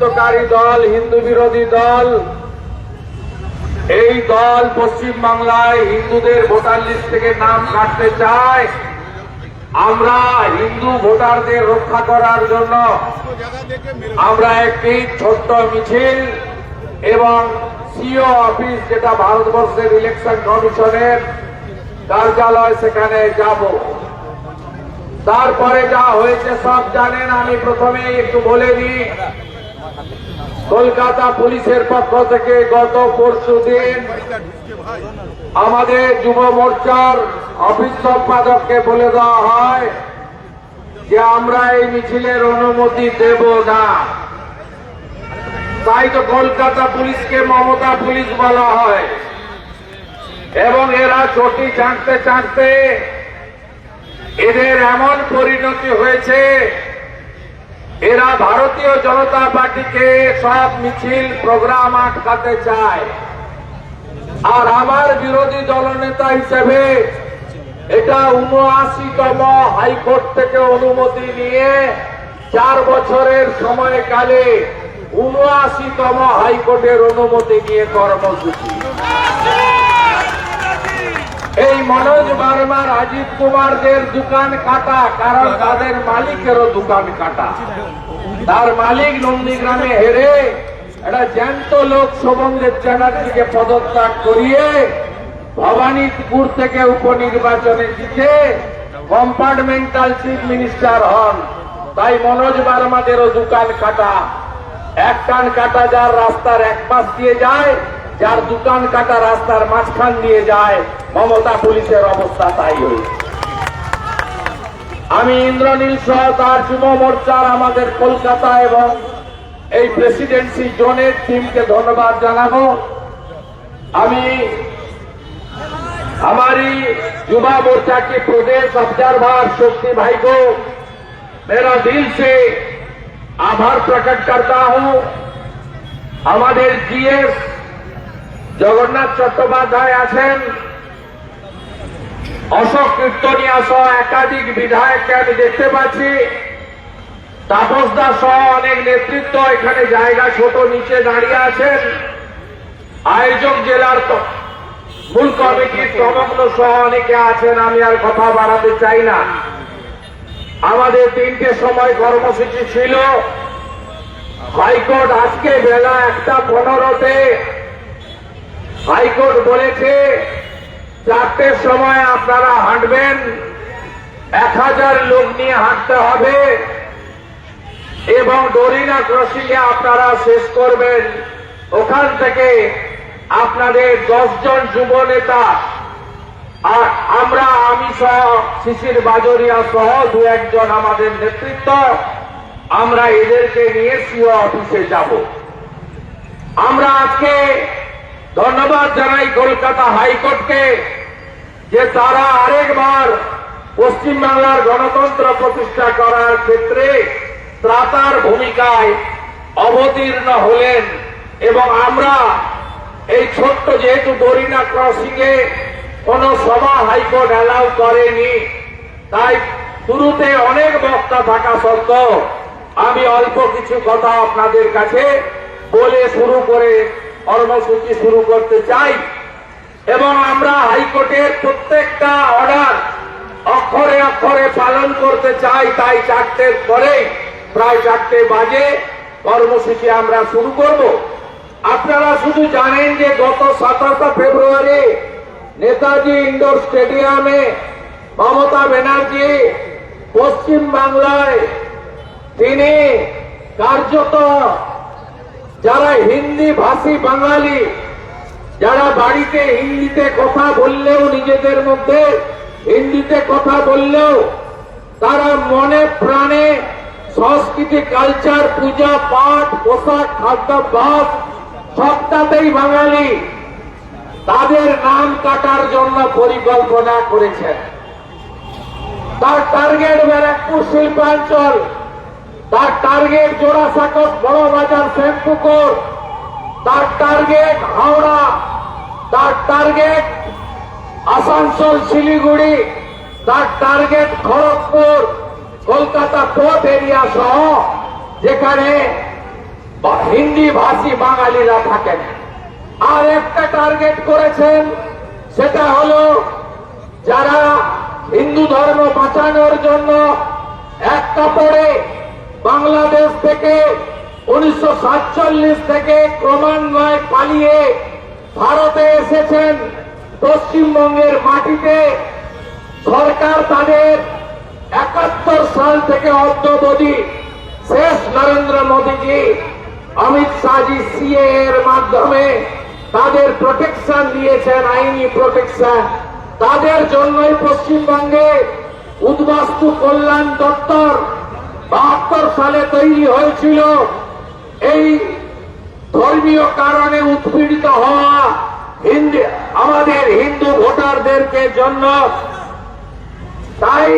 হিন্দুত্বকারী দল হিন্দু বিরোধী দল, এই দল পশ্চিম বাংলায় হিন্দুদের ভোটার লিস্ট থেকে নাম কাটতে চায়। আমরা হিন্দু ভোটারদের রক্ষা করার জন্য আমরা একটি ছোট্ট মিছিল এবং সিও অফিস, যেটা ভারতবর্ষের ইলেকশন কমিশনের কার্যালয়, সেখানে যাব। তারপরে যা হয়েছে সব জানেন, আমি প্রথমে একটু বলে দিই। কলকাতা পুলিশের পক্ষ থেকে গত পরশু দিন আমাদের যুব মোর্চার অফিস সম্পাদককে বলে দেওয়া হয় যে আমরা এই মিছিলের অনুমতি দেব না। তাই তো কলকাতা পুলিশকে মমতা পুলিশ বলা হয়। এবং এরা চটি চাঁটতে চাঁটতে এদের এমন পরিণতি হয়েছে এরা ভারতীয় জনতা পার্টিকে সব মিছিল, প্রোগ্রাম আটকাতে চায়। আর আমার বিরোধী দলনেতা হিসেবে এটা উনআশিতম হাইকোর্ট থেকে অনুমতি নিয়ে চার বছরের সময়কালে উনআশিতম হাইকোর্টের অনুমতি নিয়ে কর্মসূচি। এই মনোজ বার্মার অজিত কুমারদের দোকান কাটা, কারণ তাদের মালিকেরও দোকান কাটা। তার মালিক নন্দীগ্রামে হেরে, একটা জ্যান্ত লোক শোভনদেব চ্যাটার্জিকে পদত্যাগ করিয়ে ভবানীপুর থেকে উপনির্বাচনে জিতে কম্পার্টমেন্টাল চিফ মিনিস্টার হন। তাই মনোজ বার্মাদেরও দোকান কাটা। এক কান কাটা যার রাস্তার এক পাশ দিয়ে যায় যার দোকান কাটা রাস্তার মাঝখান দিয়ে যায় মমতা পুলিশের অবস্থা তাই হয়েছে আমি ইন্দ্রনীল সহ তার যুব মোর্চার আমাদের কলকাতা এবং এই প্রেসিডেন্সি জোনের টিমকে ধন্যবাদ জানাবো আমি हमारी युवा मोर्चा के प्रदेश ऑब्जर्वर शक्ति भाई को मेरा दिल से आभार प्रकट करता हूं আমাদের জিএস জগন্নাথ চট্টোপাধ্যায় আছেন। অশোক কীর্তনিয়া সহ একাধিক বিধায়ককে আমি দেখতে পাচ্ছি। তাপস দাস সহ অনেক নেতৃত্ব এখানে জায়গা ছোট নিচে দাঁড়িয়ে আছেন। আয়োজক জেলার মূল কমিটির তমগ্ন সহ অনেকে আছেন, আমি আর কথা বাড়াতে চাই না। আমাদের তিনটে সময় কর্মসূচি ছিল। হাইকোর্ট আজকে বেলা একটা পনেরোতে হাইকোর্ট বলেছে চারটের সময় আপনারা হাঁটবেন, এক হাজার লোক নিয়ে হাঁটতে হবে, এবং ডরিনা ক্রসিং এ আপনারা শেষ করবেন। ওখান থেকে আপনাদের দশজন যুব নেতা আর আমরা, আমি সহ, শিশির বাজরিয়া সহ দু একজন আমাদের নেতৃত্ব, আমরা এদেরকে নিয়ে সিও অফিসে যাব। আমরা আজকে ধন্যবাদ জানাই কলকাতা হাইকোর্টকে যে তারা আরেকবার পশ্চিমবাংলার গণতন্ত্র প্রতিষ্ঠা করার ক্ষেত্রে ত্রাতার ভূমিকায় অবতীর্ণ হলেন এবং আমরা এই ছোট্ট যেহেতু বরিনা ক্রসিং এ কোন সভা হাইকোর্ট অ্যালাউ করেনি, তাই শুরুতে অনেক বক্তা থাকা সত্ত্বেও আমি অল্প কিছু কথা আপনাদের কাছে বলে শুরু করে কর্মসূচি শুরু করতে চাই। এবং আমরা হাইকোর্টের প্রত্যেকটা অর্ডার অক্ষরে অক্ষরে পালন করতে চাই, তাই চারটের পরে প্রায় চারটে বাজে, কর্মসূচি আমরা শুরু করব। আপনারা শুধু জানেন যে গত সাতাশে ফেব্রুয়ারি নেতাজি ইন্ডোর স্টেডিয়ামে মমতা ব্যানার্জি পশ্চিম বাংলায় তিনি কার্যত যারা হিন্দি ভাষী বাঙালি, যারা বাড়িতে হিন্দিতে কথা বললেও নিজেদের মধ্যে হিন্দিতে কথা বললেও তারা মনে প্রাণে সংস্কৃতি, কালচার, পূজা, পাঠ, পোশাক, খাদ্যাভ্যাস সবটাতেই বাঙালি। তাদের নাম কাটার জন্য পরিকল্পনা করেছেন। তার টার্গেট ব্যারাকপুর শিল্পাঞ্চল তার টার্গেট জোড়াসাঁকর বড় বাজার শ্যামপুকুর। তার টার্গেট হাওড়া। তার টার্গেট আসানসোল, শিলিগুড়ি। তার target Kharagpur. Kolkata port area সহ যেখানে হিন্দি ভাষী বাঙালিরা থাকেন। আর একটা টার্গেট করেছেন, সেটা হলো যারা হিন্দু ধর্ম বাঁচানোর জন্য এক কাপড়ে বাংলাদেশ থেকে উনিশশো সাতচল্লিশ থেকে ক্রমান্বয়ে পালিয়ে ভারতে এসেছেন পশ্চিমবঙ্গের মাটিতে। সরকার তাদের একাত্তর সাল থেকে অদ্যবধি শেষ নরেন্দ্র মোদীজি, অমিত শাহজি সিএ এর মাধ্যমে তাদের প্রোটেকশন দিয়েছেন, আইনি প্রোটেকশন তাদের জন্যই পশ্চিমবঙ্গে উদ্বাস্তু কল্যাণ দপ্তর বাহাত্তর সালে তৈরি হয়েছিল এই ধর্মীয় কারণে উৎপীড়িত হওয়া হিন্দু, আমাদের হিন্দু ভোটারদেরকে জন্য। তাই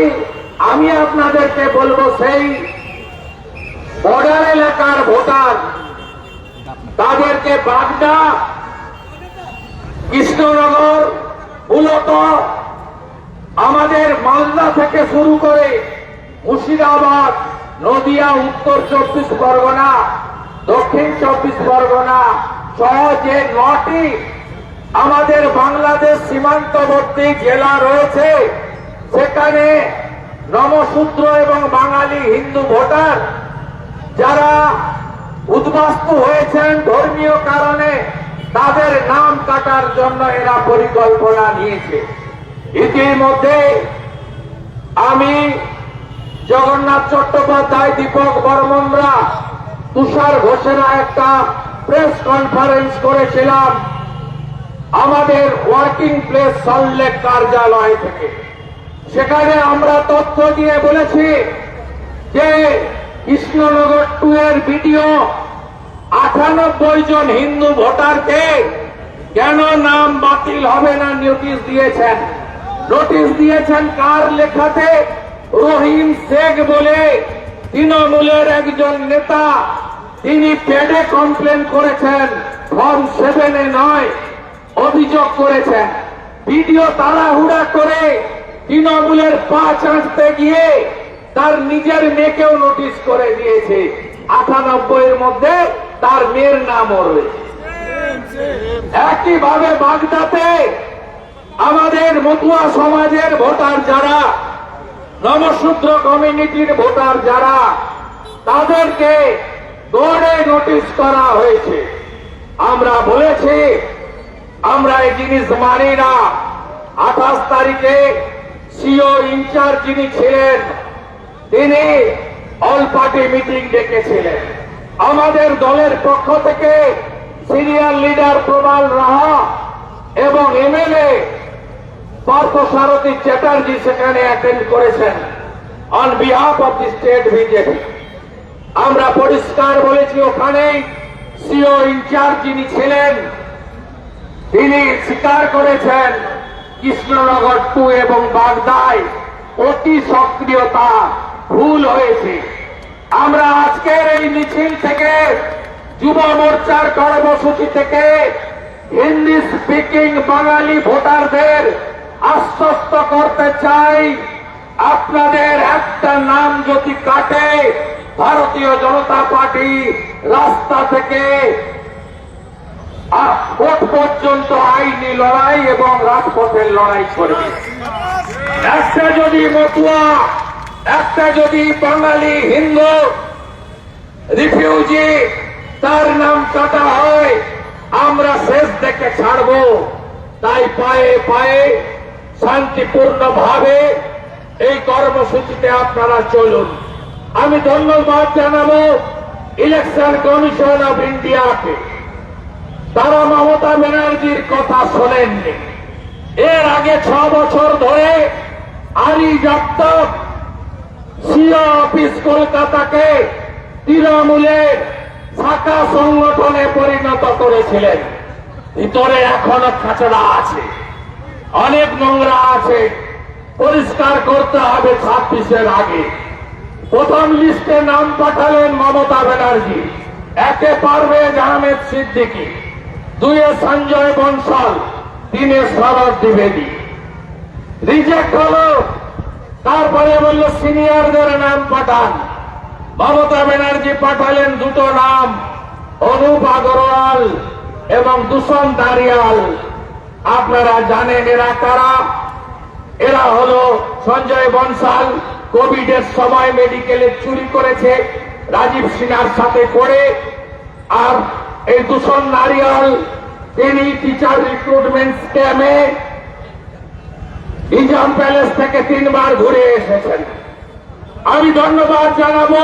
আমি আপনাদেরকে বলব, সেই বর্ডার এলাকার ভোটার, তাদেরকে বাগদা, কৃষ্ণনগর, মূলত আমাদের মালদা থেকে শুরু করে মুর্শিদাবাদ নদিয়া, উত্তর চব্বিশ পরগনা, দক্ষিণ চব্বিশ পরগনা সহ যে নটি আমাদের বাংলাদেশ সীমান্তবর্তী জেলা রয়েছে। সেখানে নমশূদ্র এবং বাঙালি হিন্দু ভোটার যারা উদ্বাস্তু হয়েছেন ধর্মীয় কারণে, তাদের নাম কাটার জন্য এরা পরিকল্পনা নিয়েছে। ইতিমধ্যে আমি জগন্নাথ চট্টোপাধ্যায়, দীপক বর্মনরা তুষার ঘোষণা একটা প্রেস কনফারেন্স করেছিলাম আমাদের ওয়ার্কিং প্লেস সল্লেক কার্যালয় থেকে। সেখানে আমরা তথ্য দিয়ে বলেছি যে কৃষ্ণনগর টু এর ভিডিও আটানব্বই জন হিন্দু ভোটারকে কেন নাম বাতিল হবে না নোটিশ দিয়েছেন? নোটিশ দিয়েছেন কার লেখাতে? রহিম শেখ বলে তৃণমূলের একজন নেতা, তিনি পেডে কমপ্লেন করেছেন ফর্ম সেভেনে নয়, অভিযোগ করেছেন। ভিডিও তাড়াহুড়া করে তৃণমূলের পা চাঁচতে গিয়ে তার নিজের মেয়েকেও নোটিশ করে দিয়েছে। আটানব্বই এর মধ্যে তার মেয়ের নামও রয়েছে। একইভাবে বাগদাতে আমাদের মতুয়া সমাজের ভোটার যারা নমশূদ্র কমিউনিটির ভোটার যারা, তাদেরকে দৌড়ে নোটিশ করা হয়েছে। আমরা বলেছি, আমরা এই জিনিস মানি না। আঠাশ তারিখে সিও ইনচার্জ যিনি ছিলেন, তিনি অল পার্টি মিটিং ডেকেছিলেন। আমাদের দলের পক্ষ থেকে সিনিয়র লিডার প্রবাল রাহা পার্থ সারথী চ্যাটার্জি সেখানে অ্যাটেন্ড করেছেন on behalf of the state BJP আমরা পরিষ্কার বলেছি ওখানেই সিও ইনচার্জ যিনি ছিলেন, তিনি স্বীকার করেছেন, কৃষ্ণনগর টু এবং বাগদায় অতি সক্রিয়তা ভুল হয়েছে। আমরা আজকের এই মিছিল থেকে, যুব মোর্চার কর্মসূচি থেকে হিন্দি স্পিকিং বাঙালি ভোটারদের আশ্বস্ত করতে চাই, আপনাদের একটা নাম যদি কাটে, ভারতীয় জনতা পার্টি রাস্তা থেকে ভোট পর্যন্ত আইনি লড়াই এবং রাজপথের লড়াই করবে। একটা যদি মতুয়া, একটা যদি বাঙালি হিন্দু রিফিউজি, তার নাম কাটা হয়, আমরা শেষ দেখে ছাড়বো। তাই পায়ে পায়ে শান্তিপূর্ণ ভাবে এই কর্মসূচিতে আপনারা চলুন। আমি ধন্যবাদ জানাব ইলেকশন কমিশন অফ ইন্ডিয়াকে। তারা মমতা ব্যানার্জির কথা শোনেননি। এর আগে ছ বছর ধরে আরি জপ্তক সিও অফিস কলকাতাকে তৃণমূলের শাখা সংগঠনে পরিণত করেছিলেন। ভিতরে এখনও খাচড়া আছে। অনেক নোংরা আছে। পরিষ্কার করতে হবে ছাব্বিশের আগে। প্রথম লিস্টে নাম পাঠালেন মমতা ব্যানার্জি। একে পারভেজ আহমেদ সিদ্দিকী, দুয়ে সঞ্জয় বনসাল তিনে শরৎ দ্বিবেদী। রিজেক্ট হলো, তারপরে বলল সিনিয়রদের নাম পাঠান। মমতা ব্যানার্জি পাঠালেন দুটো নাম, অনুপ আগরওয়াল এবং দূষণ দাঁড়িয়াল আপনারা জানেন এরা কারা? এরা হলো সঞ্জয় বনসাল কোভিড এর সময় মেডিকেলে চুরি করেছে, রাজীব সিনহার সাথে করে আর এই দূষণ নারিয়াল, তিনি টিচার রিক্রুটমেন্ট স্ক্যামে নিজাম প্যালেস থেকে তিনবার ঘুরে এসেছেন। আমি ধন্যবাদ জানাব,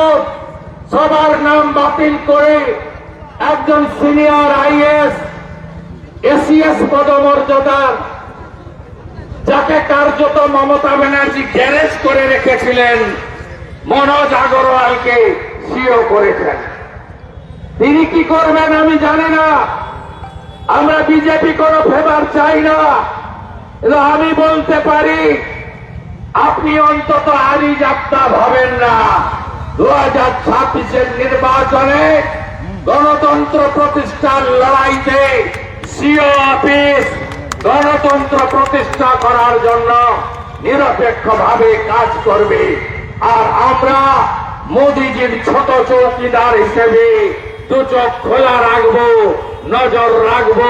সবার নাম বাতিল করে একজন সিনিয়র আইএস এসিএস পদমর্যাদার যাকে কার্যত মমতা ব্যানার্জি গ্যারেজ করে রেখেছিলেন, মনোজ আগরওয়ালকে সিও করেছেন। তিনি কি করবেন আমি জানি না। আমরা বিজেপি কোনো ফেভার চাই না। আমি বলতে পারি, আপনি অন্তত আরি যাত্রা ভাবেন না। দু হাজার ছাব্বিশের নির্বাচনে গণতন্ত্র প্রতিষ্ঠার লড়াইতে সিও অফিস গণতন্ত্র প্রতিষ্ঠা করার জন্য নিরপেক্ষভাবে কাজ করবে। আর আমরা মোদিজির ছোট চৌকিদার হিসেবে দু চোখ খোলা রাখব, নজর রাখব।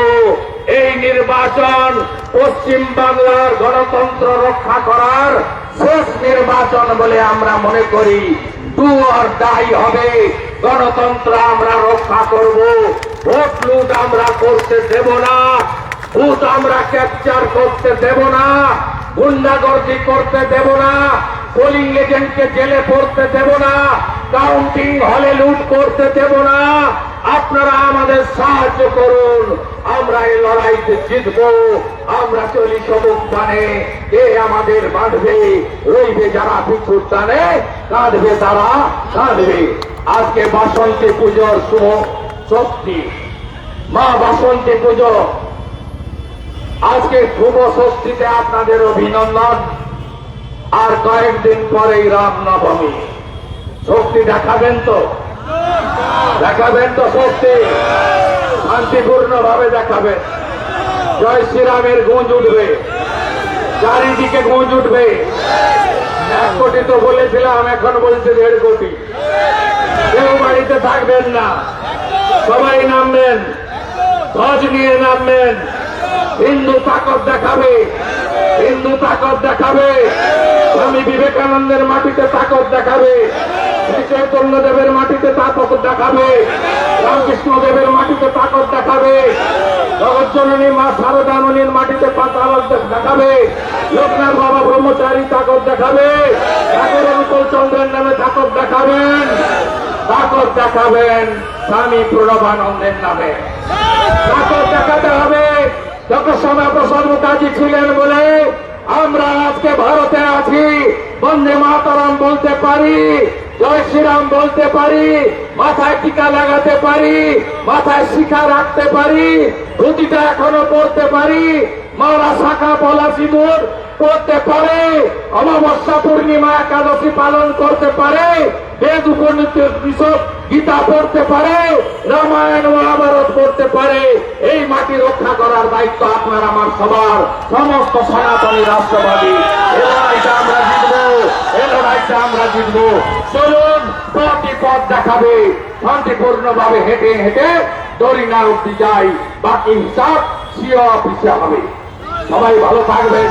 এই নির্বাচন পশ্চিম বাংলার গণতন্ত্র রক্ষা করার শেষ নির্বাচন বলে আমরা মনে করি। টু আর ডাই হবে। গণতন্ত্র আমরা রক্ষা করব, ভোট লুট আমরা করতে দেব না, ভূত আমরা ক্যাপচার করতে দেব না, গুন্ডাগর্দি করতে দেব না পোলিং এজেন্টকে জেলে পড়তে দেব না কাউন্টিং হলে লুট করতে দেব না। আপনারা আমাদের সাহায্য করুন। আমরা এই লড়াইতে জিতবো। আমরা চলি সবুজ টানে কে আমাদের বাঁধবে। রইবে যারা পিছুর টানে কাঁদবে তারা কাঁদবে। আজকে বাসন্তী পুজোর শুভ শক্তি। মা বাসন্তী পুজো। আজকে শুভ ষষ্ঠীতে আপনাদের অভিনন্দন। আর কয়েকদিন পরেই রাম নবমী শক্তি দেখাবেন তো? দেখাবেন তো শক্তি। শান্তিপূর্ণ ভাবে দেখাবেন। জয় শ্রীরামের গুঞ্জ উঠবে। চারিদিকে গুঞ্জ উঠবে। এক কোটি তো বলেছিলাম, এখন বলছে দেড় কোটি। কেউ বাড়িতে থাকবেন না। সবাই নামবেন। ধ্বজ নিয়ে নামবেন। হিন্দু তাকত দেখাবে। হিন্দু তাকত দেখাবে। স্বামী বিবেকানন্দের মাটিতে তাকত দেখাবে। শ্রী চৈতন্য দেবের মাটিতে তাকত দেখাবে। রামকৃষ্ণ দেবের মাটিতে তাকত দেখাবে। জগজ্জননী মা শারদাননীর মাটিতে দেখাবে। লোকনাথ বাবা ব্রহ্মচারী তাকত দেখাবে। ঠাকুর অনুকূল চন্দ্রের নামে তাকত দেখাবেন। তাকত দেখাবেন স্বামী প্রণবানন্দের নামে। তাকত দেখাতে হবে। যত সময় প্রসাদ মুখার্জি ছিলেন বলে আমরা আজকে ভারতে আছি। বন্দে মাতারাম বলতে পারি। জয় শ্রীরাম বলতে পারি, মাথায় টিকা লাগাতে পারি, মাথায় শিখা রাখতে পারি, ধুতিটা এখনও পড়তে পারি মারা শাখা পলা সিঁদুর করতে পারে, অমাবস্যা পূর্ণিমা একাদশী পালন করতে পারে, বেদ উপনিষদ বিশদ গীতা পড়তে পারে, রামায়ণ মহাভারত পড়তে পারে, এই মাটি রক্ষা করার দায়িত্ব আপনার, আমার সবার, সমস্ত সনাতনী রাষ্ট্রবাদী। আমরা জিতবো। চলুন প্রতি পথ দেখাবে। হেঁটে হেঁটে উঠতে যাই, বাকি হিসাব সিও অফিসে হবে। সবাই ভালো থাকবেন।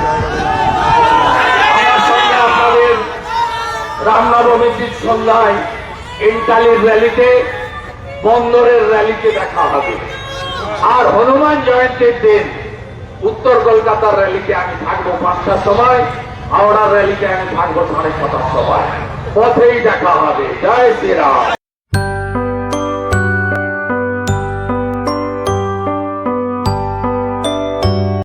সন্ধ্যায় র্যালিতে, বন্দরের র্যালিতে দেখা হবে। আর হনুমান জয়ন্তীর দিন উত্তর কলকাতার র্যালিতে আমি থাকব পাঁচটার সময়। হাওড়ার র্যালিতে আমি থাকব সাড়ে সময় পথেই দেখা হবে। জয় শ্রীরাম।